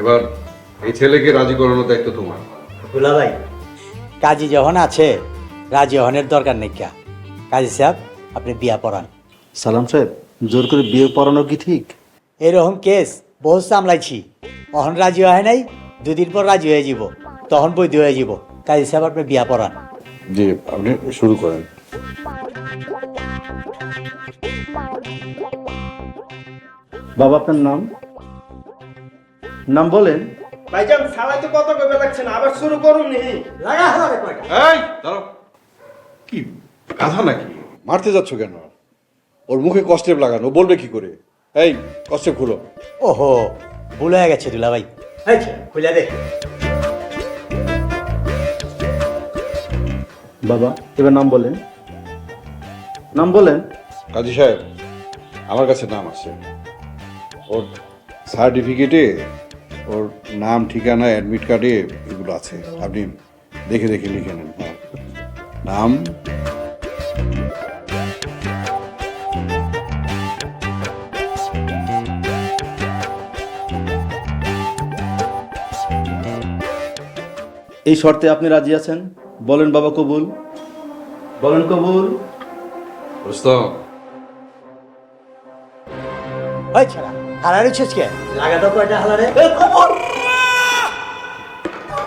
এবার এই ছেলেকে রাজি করানোর দায়িত্ব তোমার। দুলা ভাই কাজী যখন আছে রাজি হনের দরকার নেই কা। কাজী সাহেব আপনি বিয়া পড়ান। সালাম সাহেব জোর করে বিয়ে পড়ানো কি ঠিক? এরকম কেস বহু সামলাইছি। অহন রাজি হয় নাই দুদিন পর রাজি হয়ে যাব তখন বৈধ হয়ে যাব। কাজী সাহেব আপনি বিয়া পড়ান। জি আপনি শুরু করেন। বাবা আপনার নাম? নাম বলেন। ভাইজান সালাই কত কবে লাগছে না? আবার শুরু করুন নি। লাগা হবে কয়টা? এই দাঁড়াও। কি গাধা নাকি? মারতে যাচ্ছ কেন? ওর মুখে কষ্টেপ লাগানো বলবে কি করে? এই কষ্টেপ খুলো। ওহো ভুল হয়ে গেছে দুলা ভাই। খুলে দে। বাবা এবার নাম বলেন। নাম বলেন। কাজী সাহেব আমার কাছে নাম আছে। ওর সার্টিফিকেটে ওর নাম ঠিকানা অ্যাডমিট কার্ডে এগুলো আছে। আপনি দেখে দেখে লিখে নেন। হ্যাঁ। নাম। এই শর্তে আপনি রাজি আছেন? বলেন বাবা কবুল। বলেন কবুল। ওই ছাড়া হারার ছেচকে লাগা তো কয়টা হালারে।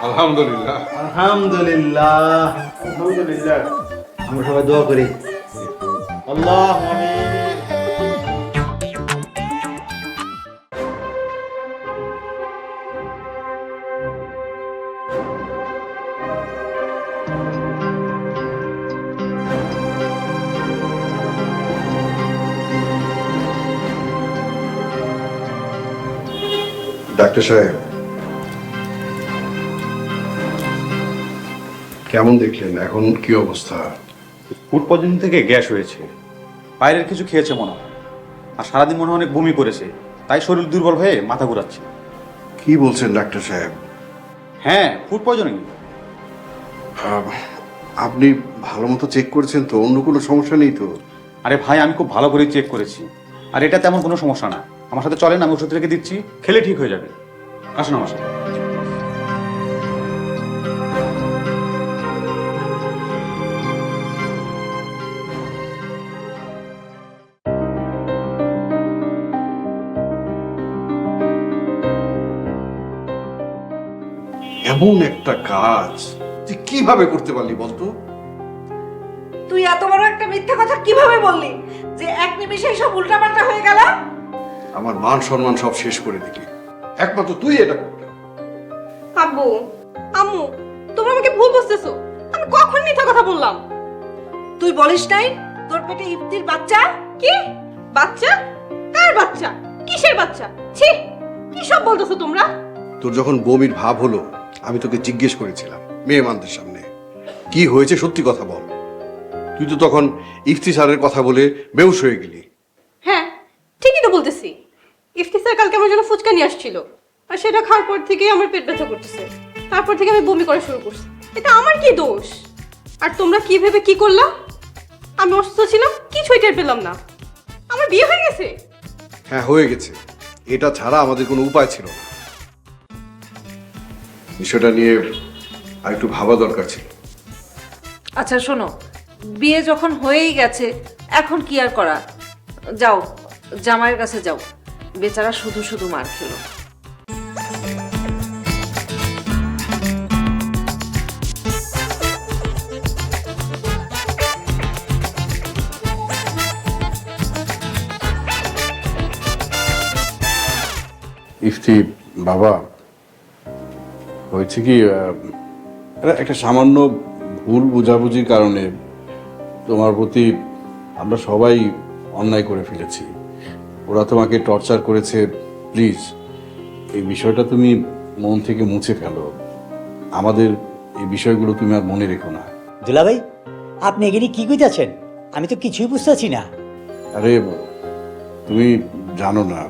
আলহামদুলিল্লাহ। আলহামদুলিল্লাহ। আলহামদুলিল্লাহ। আমরা সবাই দোয়া করি। আল্লাহ ডাক্তার সাহেব। কেমন দেখলেন? এখন কি অবস্থা? ফুড পয়জনিং থেকে গ্যাস হয়েছে। বাইরের কিছু খেয়েছে মনে হয়। আর সারাদিন মনে হয় অনেক বমি করেছে। তাই শরীর দুর্বল হয়ে মাথা ঘুরাচ্ছে। কি বলছেন ডাক্তার সাহেব? হ্যাঁ ফুড পয়জনিং আপনি ভালো মতো চেক করেছেন তো? অন্য কোনো সমস্যা নেই তো? আরে ভাই আমি খুব ভালো করে চেক করেছি। আর এটা তেমন কোনো সমস্যা না। আমার সাথে চলেন আমি ওষুধ রেখে দিচ্ছি। খেলে ঠিক হয়ে যাবে। আসুন আমার সাথে। এমন একটা কাজ তুই কীভাবে করতে পারলি বলতো তুই এত বড় একটা মিথ্যে কথা কীভাবে বললি? যে এক নিমিষেই সব উল্টাপাল্টা হয়ে গেল? আমার মান সম্মান সব শেষ করে দিলি। একমাত্র তুই এটা করতে আব্বু আম্মু তোমরা আমাকে ভুল বুঝতেছো। আমি কখন মিথ্যা কথা বললাম? তুই বলিস নাই তোর পেটে ইফতির বাচ্চা? কি? বাচ্চা? কার বাচ্চা? কিসের বাচ্চা? ছি কি সব বলতেছো তোমরা? তোর যখন বমির ভাব হলো আমি তোকে জিজ্ঞেস করেছিলাম মেয়ে মানদের সামনে কি হয়েছে সত্যি কথা বল। তুই তো তখন ইফতি স্যারের কথা বলে বেউস হয়ে গেলি হ্যাঁ ঠিকই তো বলতেছি ইফতি কালকে আমার জন্য ফুচকা নিয়ে আসছিল। আর সেটা খাওয়ার পর থেকেই আমার পেট ব্যথা করতেছে। তারপর থেকে আমি বমি করা শুরু করছি। এটা আমার কি দোষ? আর তোমরা কি ভেবে কি করলা? আমি অসুস্থ ছিলাম কিছুই টের পেলাম না। আমার বিয়ে হয়ে গেছে? হ্যাঁ হয়ে গেছে। এটা ছাড়া আমাদের কোনো উপায় ছিল না। বিষয়টা নিয়ে আর একটু ভাবা দরকার ছিল। আচ্ছা শোনো। বিয়ে যখন হয়েই গেছে এখন কি আর করা? যাও জামাইয়ের কাছে যাও। বেচারা শুধু শুধু মার খেলো। ইফতি, বাবা, হয়েছে কি একটা সামান্য ভুল বোঝাবুঝির কারণে তোমার প্রতি আমরা সবাই অন্যায় করে ফেলেছি। ওরা তোমাকে টর্চার করেছে প্লিজ। এই বিষয়টা তুমি মন থেকে মুছে ফেলো। আমাদের এই বিষয়গুলো তুমি আর মনে রেখো না। দুলা ভাই আপনি এখানে কি কইতাছেন? আমি তো কিছুই বুঝতেছি না। আরে তুমি জানো না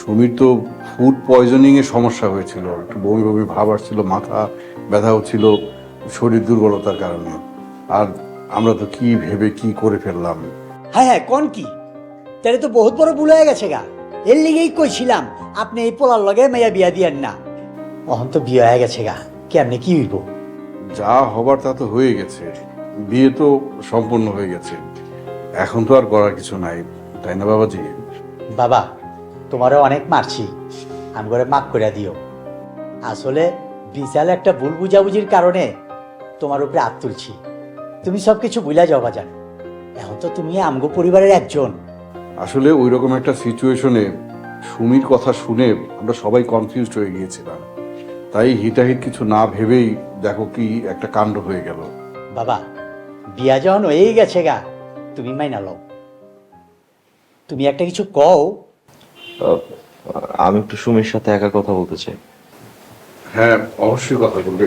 সমীর তো ফুড পয়জনিং এর সমস্যা হয়েছিল। একটু বমি বমি ভাব আসছিল মাথা ব্যথা হচ্ছিল শরীর দুর্বলতার কারণে। আর আমরা তো কি ভেবে কি করে ফেললাম? হ্যাঁ হ্যাঁ কোন কি? তাহলে তো বহুত বড় ভুল হয়ে গেছে গা। এর লিগেই কইছিলাম আপনি এই পোলার লগে মেয়া বিয়া দিয়েন না। অহন তো বিয়ে হয়ে গেছে গা কেমনে কি হইব? যা হবার তা তো হয়ে গেছে বিয়ে তো সম্পূর্ণ হয়ে গেছে। এখন তো আর করার কিছু নাই তাই না বাবাজি? বাবা তোমারও অনেক মারছি আমি করে মাফ করে দিও। আসলে বিশাল একটা ভুল বুঝাবুঝির কারণে তোমার উপরে হাত তুলছি। তুমি সব কিছু বুঝলা যাও বাজান। এখন তো তুমি আমগো পরিবারের একজন। আসলে ওই রকম একটা সিচুয়েশনে সুমির কথা শুনে আমরা সবাই কনফিউজড হয়ে গিয়েছিলাম। তাই হিতাহিত কিছু না ভেবেই দেখো কি একটা কাণ্ড হয়ে গেল। বাবা বিয়া যখন হয়েই গেছে গা তুমি মাইনা লও। তুমি একটা কিছু কও। আমি একটু সুমির সাথে একা কথা বলতে চাই। হ্যাঁ অবশ্যই কথা বলবে।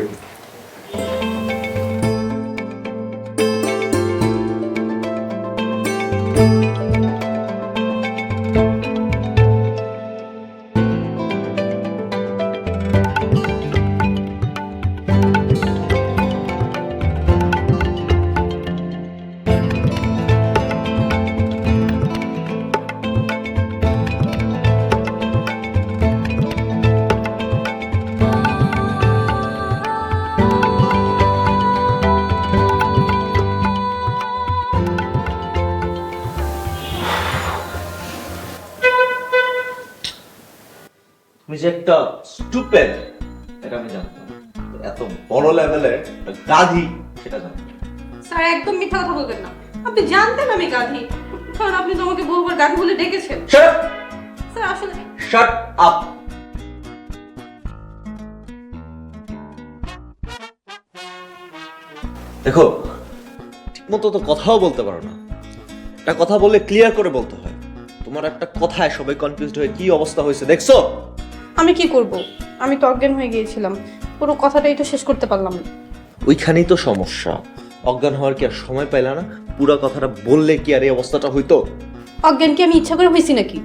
একটা স্টুপেড এটা আমি জানতাম এত বড় লেভেলের গাধি সেটা জানতাম স্যার একদম মিথ্যা কথা বলবেন না। আপনি জানতেন আমি গাধি। কারণ আপনি তো আমাকে বহুবার গাধি বলে ডেকেছেন। স্যার আসলে শাট আপ দেখো ঠিকমতো তো কথাও বলতে পারো না। একটা কথা বলে ক্লিয়ার করে বলতে হয়। তোমার একটা কথায় সবাই কনফিউজড হয়ে কি অবস্থা হয়েছে দেখছ? আমি কি করব? আমি তো অজ্ঞান হয়ে গিয়েছিলাম। পুরো কথাটাই তো শেষ করতে পারলাম না। ওইখানেই তো সমস্যা। অজ্ঞান হওয়ার কি আর সময় পাইলা না? পুরো কথাটা বললে কি আর এই অবস্থাটা হইতো? অজ্ঞান কি আমি ইচ্ছা করে হয়েছি নাকি?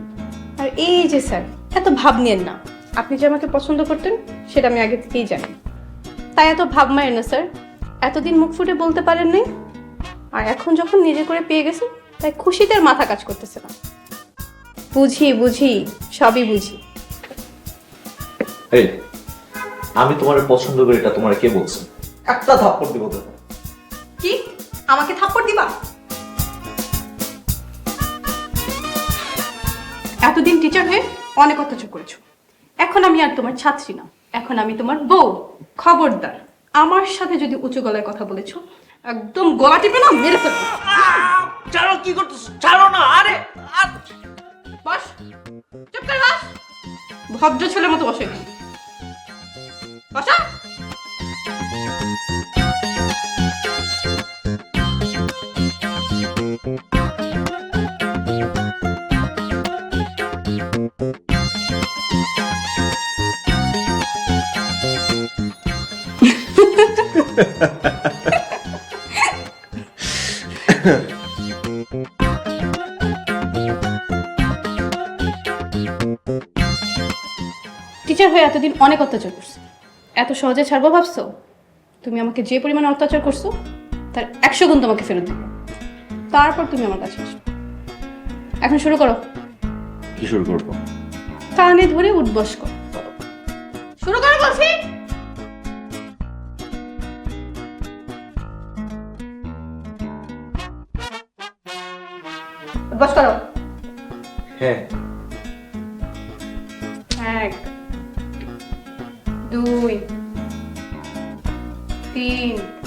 আর এই যে স্যার এত ভাব নিয়েন না। আপনি যে আমাকে পছন্দ করতেন সেটা আমি আগে থেকেই জানি। তাই এত ভাব মারেন না স্যার। এতদিন মুখ ফুটে বলতে পারেন নাই। আর এখন যখন নিজে করে পেয়ে গেছেন তাই খুশিতে মাথা কাজ করতেছে না। বুঝি বুঝি সবই বুঝি। এই আমি তোমার পছন্দ করি এটা তোমার কে বলছে? একটা থাপ্পড় দিব তোকে। কি? আমাকে থাপ্পড় দিবা? এতদিন টিচার হয়ে অনেক অত্যাচার করেছ। এখন আমি আর তোমার ছাত্রী না। এখন আমি তোমার বউ খবরদার। আমার সাথে যদি উঁচু গলায় কথা বলেছ একদম গলা টিপে না মেরে ফেলব। ছাড়ো কি করতেছ? ছাড়ো না আরে বস চুপ করে বস। ভদ্র ছেলের মতো বসে বসা। টিচার হয়ে এতদিন অনেক অত্যাচার করছ। এত সহজে ছাড়বো ভাবছ? তুমি আমাকে যে পরিমাণে অত্যাচার করছ তার একশো গুণ তোমাকে ফেরত দেবো। তারপর তুমি আমার কাছে আসো এখন শুরু করো। কি শুরু করব? কানে ধরে উঠবস করো। শুরু করো বলছি। উঠবস করো। হ্যাঁ। এক দুই 15.